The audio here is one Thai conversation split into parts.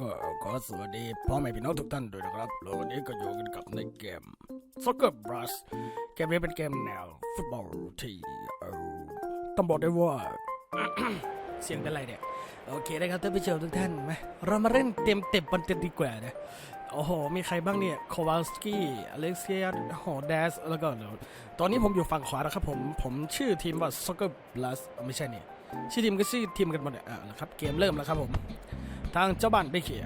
ก็ขอสวัสดีพ่อแม่พี่น้องทุกท่านด้วยนะครับแล้ววันนี้ก็อยู่กันกับในเกม Soccer Brush เกมนี้เป็นเกมแนวฟุตบอลที่ต้องบอกได้ว่า เสียงเป็นไรเนี่ย โอเคนะครับท่านผู้ชมทุกท่านมาเรามาเล่นเต็มเต็มๆกันกันดีกว่านะ โอ้โห มีใครบ้างเนี่ย โควาลสกี้อเล็กเซียโหเดส แล้วก็เดี๋ยวตอนนี้ผมอยู่ฝั่งขวานะครับผม ผมชื่อทีมว่า Soccer Plus ไม่ใช่เนี่ย ชื่อทีมก็ชื่อทีมกันหมดเนี่ยอะแล้วครับ เกมเริ่มแล้วครับผม ทางเจ้าบ้านได้เขี่ย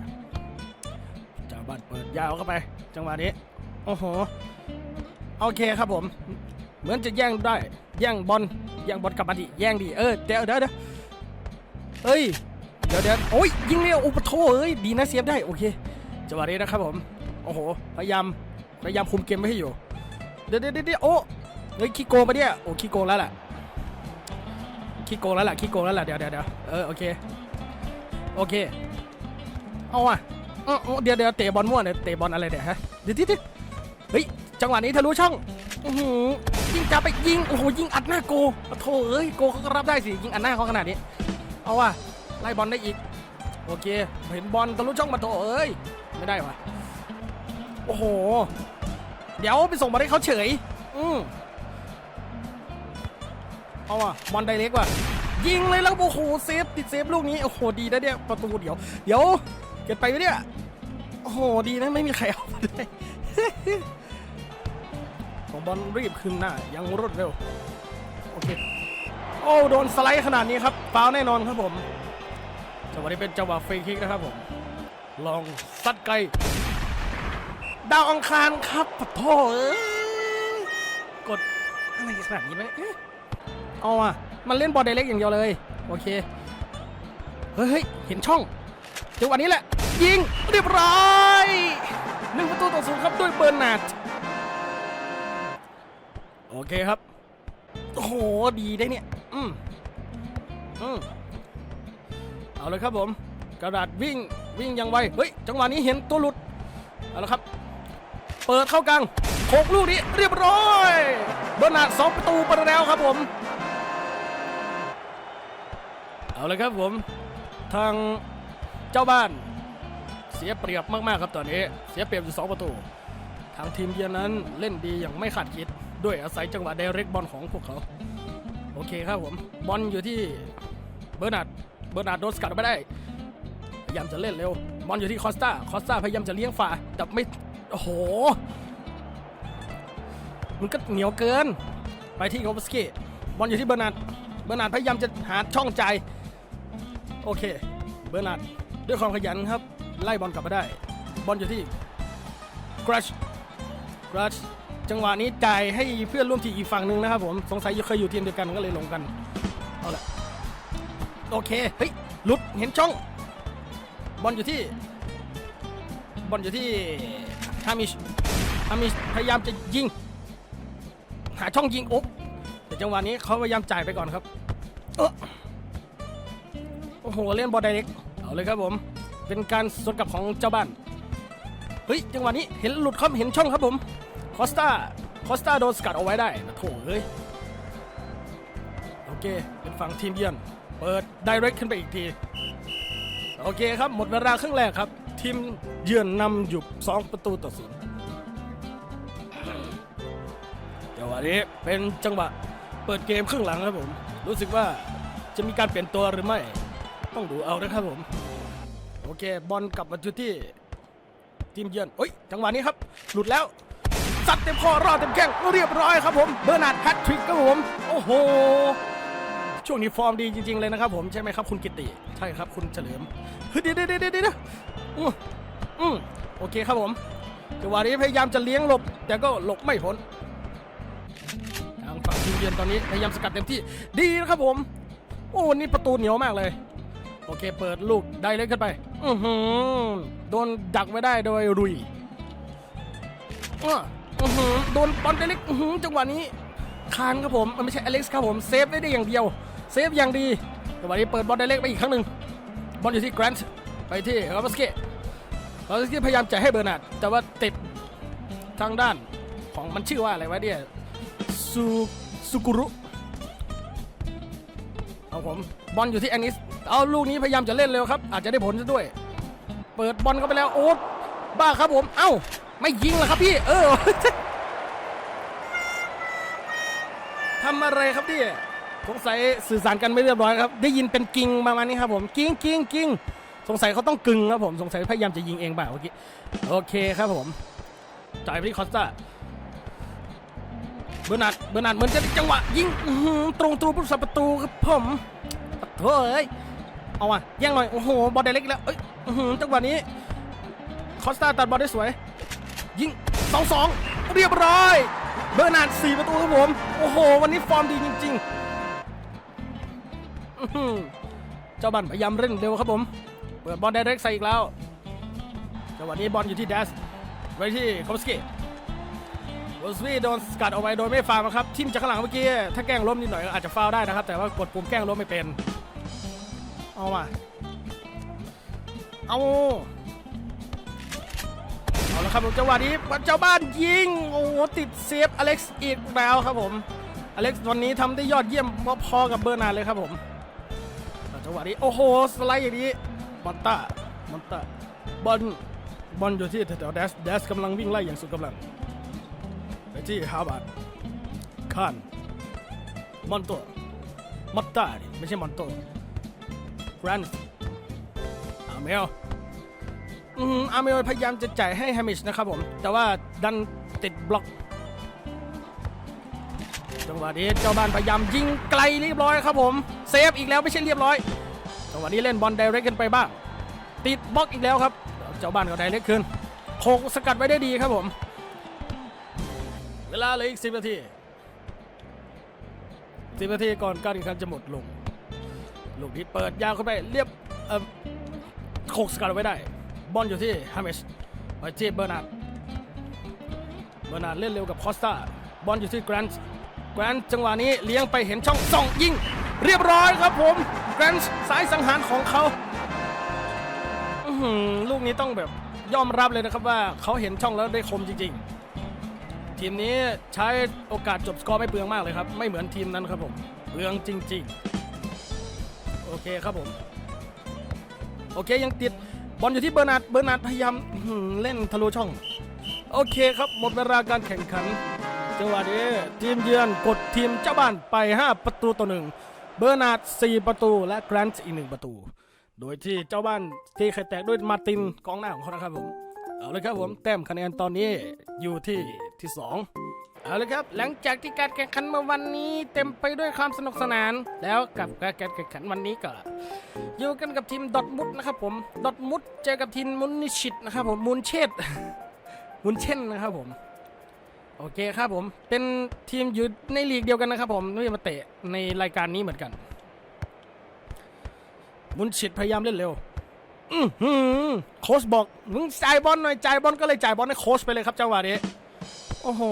เจ้าบ้านเปิดยาวเข้าไป จังหวะนี้ โอ้โห โอเคครับผม เหมือนจะแย่งได้ แย่งบอล แย่งบอลกลับมาดิ แย่งดิ เออ เดี๋ยวเดี๋ยวเดี๋ยวเฮ้ย เดี๋ยวเดี๋ยวโอ้ย ยิงเร็วอุปโทเอ้ย ดีนะเซฟได้ โอเค จังหวะนี้นะครับผม โอ้โห พยายาม พยายามคุมเกมไม่ให้อยู่ เดี๋ยวเดี๋ยวเดี๋ยวโอ้เฮ้ยขี้โกงปะเนี่ย โอ้ขี้โกงแล้วแหละขี้โกงแล้วแหละขี้โกงแล้วแหละเดี๋ยวเดี๋ยวเดี๋ยวเออโอเค โอเค เอาอะเออเดี๋ยวเดี๋ยวเตะบอลมั่วเนี่ยเตะบอลอะไรเนี่ยฮะเดี๋ยวดิดิเฮ้ยจังหวะนี้ทะลุช่องอือหือยิงจะไปยิงโอ้โหยิงอัดหน้าโกโอ้โถเอ้ยโกเขาก็รับได้สิยิงอัดหน้าเขาขนาดนี้เอาว่ะไล่บอลได้อีก โอเค เห็นบอลทะลุช่องมาโถเอ้ยไม่ได้ว่ะโอ้โห เดี๋ยวไปส่งบอลให้เขาเฉย อืมเอาว่ะบอลไดเรกว่ะยิงเลยแล้วโอ้โหเซฟติดเซฟลูกนี้โอ้โหดีนะเนี่ยประตูเดี๋ยว เดี๋ยว เกิดไปไหมเนี่ย โอ้โห ดีนะไม่มีใครเอาไปเลยของบอลรีบขึ้นหน้า ยังรวดเร็ว โอเค โอ้ โดนสไลด์ขนาดนี้ครับฟาวแน่นอนครับผมจังหวะนี้เป็นจังหวะฟรีคิกนะครับผม ลองซัดไกล ดาวอังคารครับปะโถเอ้ยกดอะไรขนาดนี้ไหมเอาอะ มันเล่นบอลไดเล็กอย่างเดียวเลย โอเค เฮ้ยเฮ้ยเห็นช่องจังหวะนี้แหละ ยิงเรียบร้อยหนึ่งประตูต่อศูนย์ครับด้วยเบอร์นาร์ดโอเคครับ โอ้โห ดีได้เนี่ย อืมอืมเอาเลยครับผม กระดาษวิ่งวิ่งยังไว เฮ้ย จังหวะนี้เห็นตัวหลุด เอาละครับ เปิดเข้ากลางโขกลูกนี้เรียบร้อย เบอร์นาร์ดสองประตูไปแล้วครับผม เอาเลยครับผม ทางเจ้าบ้าน เสียเปรียบมากๆครับตอนนี้ เสียเปรียบอยู่สองประตู ทางทีมเยือนนั้นเล่นดีอย่างไม่ขาดคิด ด้วยอาศัยจังหวะไดเรกบอลของพวกเขา โอเคครับผมบอลอยู่ที่เบอร์นาร์ดเบอร์นาร์ดโดนสกัดไม่ได้พยายามจะเล่นเร็วบอลอยู่ที่คอสตาคอสตาพยายามจะเลี้ยงฝ่าแต่ไม่โอ้โหมันก็เหนียวเกิน ไปที่โกบสกี้บอลอยู่ที่เบอร์นาร์ดเบอร์นาร์ดพยายามจะหาช่องใจ โอเค เบอร์นาร์ดด้วยความขยันครับ ไล่บอลกลับมาได้ บอลอยู่ที่กรัชกรัชจังหวะนี้จ่ายให้เพื่อนร่วมทีมอีกฝั่งหนึ่งนะครับผมสงสัยเคยอยู่ทีมเดียวกันก็เลยลงกันเอาละโอเคเฮ้ยหลุดเห็นช่อง บอลอยู่ที่ บอลอยู่ที่ฮามิชฮามิชพยายามจะยิง หาช่องยิงโอ๊บแต่จังหวะนี้เขาพยายามจ่ายไปก่อนครับ เออโอ้โห เล่นบอลไดเรกเอาเลยครับผม เป็นการสวนกลับของเจ้าบ้าน เฮ้ยจังหวะนี้เห็นหลุดครับเห็นช่องครับผม คอสตาคอสตาโดนสกัดเอาไว้ได้นะโถเฮ้ย โอเค เป็นฝั่งทีมเยือน เปิดไดเรกขึ้นไปอีกที โอเคครับ หมดเวลาครึ่งแรกครับ ทีมเยือนนำอยู่ 2 ประตูต่อศูนย์จังหวะนี้เป็นจังหวะเปิดเกมครึ่งหลังครับผม รู้สึกว่าจะมีการเปลี่ยนตัวหรือไม่ ต้องดูเอานะครับผม โอเค บอลกลับมาอยู่ที่ทีมเยือนเฮ้ย จังหวะนี้ครับ หลุดแล้วซัดเต็มข้อรอดเต็มแข้งเรียบร้อยครับผม เบอร์นาร์ดแฮตทริกครับผม โอ้โห ช่วงนี้ฟอร์มดีจริง ๆ เลยนะครับผม ใช่ไหมครับคุณกิติ ใช่ครับคุณเฉลิม เฮ้ยเดี๋ยวเดี๋ยวเดี๋ยวเดี๋ยวอืมอืมโอเคครับผมจังหวะนี้พยายามจะเลี้ยงหลบ แต่ก็หลบไม่พ้นทางฝั่งทีมเยือนตอนนี้พยายามสกัดเต็มที่ดีนะครับผม โอ้วันนี้ประตูเหนียวมากเลย โอเคเปิดลูกได้เล็กขึ้นไปอือหือโดนดักไว้ได้โดยรุยอือหือโดนบอลได้เล็กอือหือจังหวะนี้คานครับผมมันไม่ใช่อเล็กซ์ครับผมเซฟได้ได้อย่างเดียวเซฟอย่างดีจังหวะนี้เปิดบอลได้เล็กไปอีกครั้งหนึ่งบอลอยู่ที่แกรนต์ไปที่ลาบสเก้ลาบสเก้พยายามจะให้เบอร์นาร์ดแต่ว่าติดทางด้านของมันชื่อว่าอะไรวะเนี่ยซูซูกุรุเอาผมบอลอยู่ที่แอนิส เอาลูกนี้พยายามจะเล่นเร็วครับ อาจจะได้ผลซะด้วย เปิดบอลเข้าไปแล้วโอ๊ตบ้าครับผม เอ้า ไม่ยิงเหรอครับพี่ เออทำอะไรครับพี่สงสัยสื่อสารกันไม่เรียบร้อยครับ ได้ยินเป็นกิงประมาณนี้ครับผมกิ้งกิ้งกิ้งสงสัยเขาต้องกึงครับผมสงสัยพยายามจะยิงเองเปล่าเมื่อกี้โอเคครับผมจ่ายไปที่คอสตาเบอร์นาร์ดเบอร์นาร์ดเหมือนจะจังหวะยิงตรงตัวผู้สับประตูครับผมโถ่เอ้ย เอาอะแย่งหน่อยโอ้โหบอลไดเล็กอีกแล้วเอ้ยจังหวะนี้คอสตาตัดบอลได้สวย ยิงสองสองเรียบร้อยเบอร์นาร์ดสี่ประตูครับผม โอ้โห วันนี้ฟอร์มดีจริงๆเจ้าบันพยายามเล่นเร็วครับผม เปิดบอลไดเรกใส่อีกแล้วจังหวะนี้บอลอยู่ที่แดสไว้ที่คอมสกี้โรสวีโดนสกัดเอาไว้โดยไม่ฟาวล์นะครับ ทิมจากข้างหลังเมื่อกี้ ถ้าแกล้งล้มนิดหน่อยอาจจะฟาวได้นะครับ แต่ว่ากดปุ่มแกล้งล้มไม่เป็น เอาว่ะ เอา เอาละครับผมจังหวะนี้เจ้าบ้านยิง โอ้โหติดเซฟอเล็กซ์อีกแล้วครับผม อเล็กซ์วันนี้ทำได้ยอดเยี่ยมพอๆกับเบอร์นาร์เลยครับผมจังหวะนี้โอ้โหสไลด์อย่างนี้มอนต้ามอนต้าบอลบอลอยู่ที่แถวๆแดสแดสกำลังวิ่งไล่อย่างสุดกำลังไปที่ฮาบาร์ดคานมอนโตมอนต้าไม่ใช่มอนโต รนด์อาเมลอืมอาร์เมลพยายามจะจ่ายให้แฮมิชนะครับผม แต่ว่าดันติดบล็อก จังหวะนี้เจ้าบ้านพยายามยิงไกลเรียบร้อยครับผม เซฟอีกแล้วไม่ใช่เรียบร้อย จังหวะนี้เล่นบอลไดเรกกันไปบ้าง ติดบล็อกอีกแล้วครับ เจ้าบ้านก็ไดเรกขึ้นโคกสกัดไว้ได้ดีครับผม เวลาเหลืออีกสิบนาทีสิบนาทีก่อนการแข่งขันจะหมดลง ลูกนี้เปิดยาวเข้าไปเรียบเอ่อโคกสกัดไว้ได้ บอลอยู่ที่ฮามิชไปที่เบอร์นาร์ดเบอร์นาร์ดเล่นเร็วกับคอสตาบอลอยู่ที่แกรนต์แกรนต์จังหวะนี้เลี้ยงไปเห็นช่องส่องยิง เรียบร้อยครับผมแกรนต์สายสังหารของเขาลูกนี้ต้องแบบยอมรับเลยนะครับว่าเขาเห็นช่องแล้วได้คมจริง ๆ ทีมนี้ใช้โอกาสจบสกอร์ไม่เปลืองมากเลยครับ ไม่เหมือนทีมนั้นครับผมเปลืองจริง ๆ โอเคครับผม โอเคยังติดบอลอยู่ที่เบอร์นาร์ดเบอร์นาร์ดพยายามเล่นทะลุช่อง โอเคครับหมดเวลาการแข่งขัน จังหวะนี้ทีมเยือนกดทีมเจ้าบ้านไป 5 ประตูต่อหนึ่งเบอร์นาร์ด4ประตูและแกรนต์อีก1ประตู โดยที่เจ้าบ้านที่ไข่แตกด้วยมาตินกองหน้าของเขานะครับผมเอาเลยครับผมแต้มคะแนนตอนนี้อยู่ที่ที่ 2 เอาเลยครับ หลังจากที่การแข่งขันเมื่อวันนี้เต็มไปด้วยความสนุกสนาน แล้วกับการแข่งขันวันนี้ก็อยู่กันกับทีมดอทมุดนะครับผมดอทมุดเจอกับทีมมุนนิชิตนะครับผมมุนเชตมุนเช่นนะครับผมโอเคครับผมเป็นทีมอยู่ในลีกเดียวกันนะครับผมนี่มาเตะในรายการนี้เหมือนกันมุนชิดพยายามเล่นเร็วอือหือโค้ชบอกมึงจ่ายบอลหน่อยจ่ายบอลก็เลยจ่ายบอลให้โค้ชไปเลยครับจังหวะนี้โอ้โห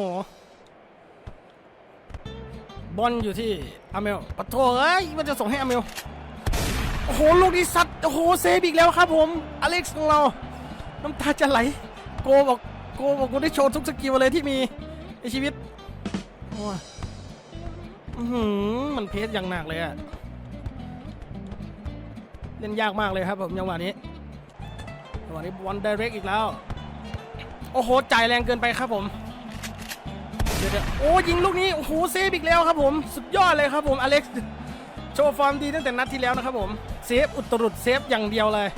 บอลอยู่ที่อาเมลปะโถเอ้ยมันจะส่งให้อาเมลโอ้โหลูกนี้สัตว์โอ้โหเซฟอีกแล้วครับผมอเล็กซ์ของเราน้ำตาจะไหลโกบอกโกบอกกูได้โชว์ทุกสกิลเลยที่มีในชีวิตโอ้หือมันเพสอย่างหนักเลยอะเล่นยากมากเลยครับผมจังหวะนี้จังหวะนี้บอลไดเรกอีกแล้ว โอ้โหจ่ายแรงเกินไปครับผม เดี๋ยวโอ้ยิงลูกนี้โอ้โหเซฟอีกแล้วครับผมสุดยอดเลยครับผมอเล็กซ์โชว์ฟอร์มดีตั้งแต่นัดที่แล้วนะครับผมเซฟอุตรุดเซฟอย่างเดียวเลย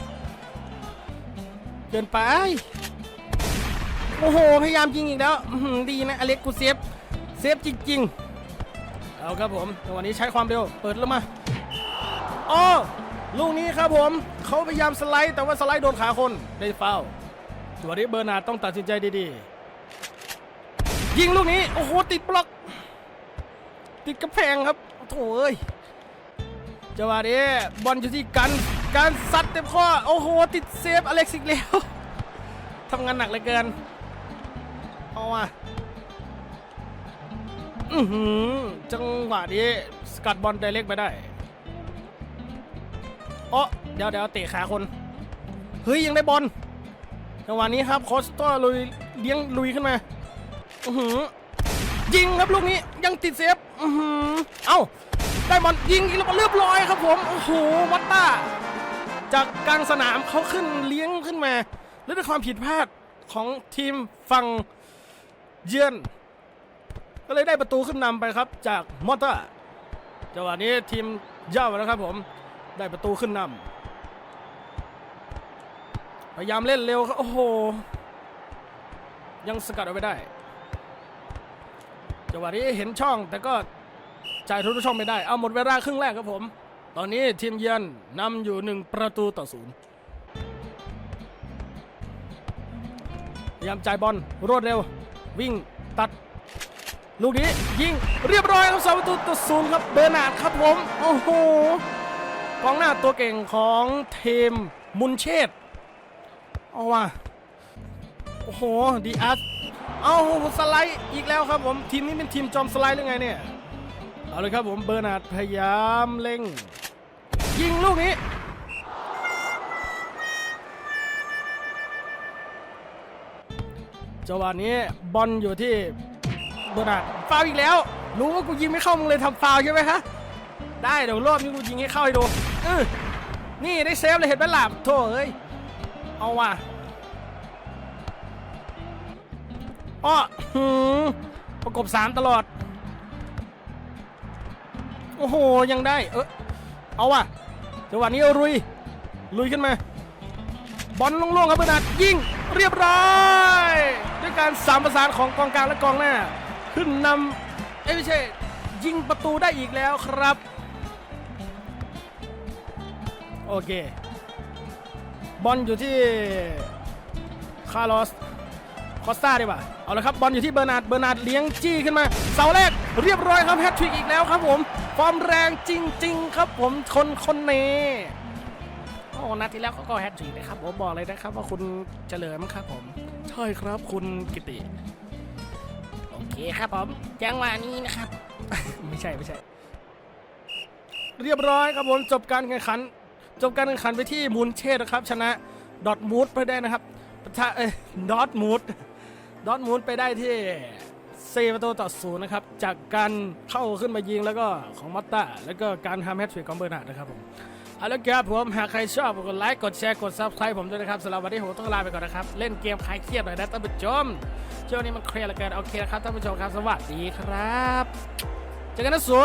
เกินไปโอ้โหพยายามยิงอีกแล้วดีนะอเล็กกูเซฟเซฟจริงๆเอาครับผมจังหวะนี้ใช้ความเร็วเปิดแล้วมาอ๋อลูกนี้ครับผมเขาพยายามสไลด์แต่ว่าสไลด์โดนขาคนได้ฟาวล์จังหวะนี้เบอร์นาต้องตัดสินใจดีๆ ยิงลูกนี้ โอ้โห ติดบล็อก ติดกระแพงครับโถ่เอ้ยจังหวะนี้บอลอยู่ที่กันการซัดเต็มข้อ โอ้โห ติดเซฟอเล็กซ์อีกแล้วทำงานหนักเหลือเกินเอาว่ะอือหือจังหวะนี้สกัดบอลไดเรกไปได้โอ้เดี๋ยวเดี๋ยวเตะขาคน เฮ้ย ยังได้บอลจังหวะนี้ครับโคสต้ลุยเลี้ยงลุยขึ้นมา อือหือยิงครับลูกนี้ยังติดเซฟอือหือเอ้าได้บอลยิงอีกแล้วเรียบร้อยครับผมโอ้โหวัตตาจากกลางสนามเขาขึ้นเลี้ยงขึ้นมาและด้วยความผิดพลาดของทีมฝั่งเยือน ก็เลยได้ประตูขึ้นนำไปครับ จากมอเตอร์จังหวะนี้ทีมเย่านะครับผมได้ประตูขึ้นนำพยายามเล่นเร็วครับโอ้โห ยังสกัดเอาไว้ได้ จังหวะนี้เห็นช่องแต่ก็จ่ายทุกช่องไม่ได้ เอาหมดเวลาครึ่งแรกครับผม ตอนนี้ทีมเยือนนำอยู่หนึ่งประตูต่อศูนย์พยายามจ่ายบอลรวดเร็ว วิ่งตัด ลูกนี้ยิงเรียบร้อยครับสาประตูต่อศูนย์ครับเบอร์นาดครับผม โอ้โหกองหน้าตัวเก่งของทีมมุนเชษเอาว่ะโอ้โห ดีอาร์ เอาสไลด์อีกแล้วครับผมทีมนี้เป็นทีมจอมสไลด์หรือไงเนี่ยเอาเลยครับผมเบอร์นาร์ดพยายามเล็ง ยิงลูกนี้ จังหวะนี้บอลอยู่ที่เบอร์นาร์ดฟาวอีกแล้ว รู้ว่ากูยิงไม่เข้ามึงเลยทำฟาวใช่ไหมคะได้เดี๋ยวรอบนี้กูยิงให้เข้าให้ดูนี่ได้เซฟเลยเห็นไหมล่ะโถ่เอ้ยเอาว่ะ อ้อหืมประกบสามตลอด โอ้โห ยังได้ เออเอาว่ะจังหวะนี้ลุย ลุยขึ้นมา บอลโล่งๆครับเบอร์นาดยิงเรียบร้อยด้วยการสามประสานของกองกลางและกองหน้า ขึ้นนำเอ้ไม่ใช่ ยิงประตูได้อีกแล้วครับ โอเค บอลอยู่ที่คาร์ลอส คอสตาดีกว่าเอาละครับบอลอยู่ที่เบอร์นาร์ดเบอร์นาร์ดเลี้ยงจี้ขึ้นมาเสาแรกเรียบร้อยครับแฮตทริกอีกแล้วครับผมฟอร์มแรงจริง ๆ ครับผมคนคนนี้โอ้นัดที่แล้วเขาก็แฮตทริกนะครับผมบอกเลยนะครับว่าคุณเฉลิมครับผมใช่ครับคุณกิติโอเคครับผมจังหวะนี้นะครับ ไม่ใช่ไม่ใช่ เรียบร้อยครับผมจบการแข่งขัน จบการแข่งขันไปที่มูลเชษนะครับ ชนะดอทมูดไปได้นะครับปะทะเอ้ดอทมูด ดอทมูดไปได้ที่เประตูต่อศูนย์นะครับ จากการเข้าขึ้นมายิงแล้วก็ของมัตตาแล้วก็การทำแฮตทริกของเบอร์นาร์ดนะครับผมเอาละครับผมหากใครชอบกดไลค์กดแชร์กด subscribe ผมด้วยนะครับสำหรับวันนี้ผมต้องลาไปก่อนนะครับ เล่นเกมคลายเครียดหน่อยนะท่านผู้ชมช่วงนี้มันเครียดเหลือเกินโอเคนะครับท่านผู้ชมครับสวัสดีครับเจอกันนะสัว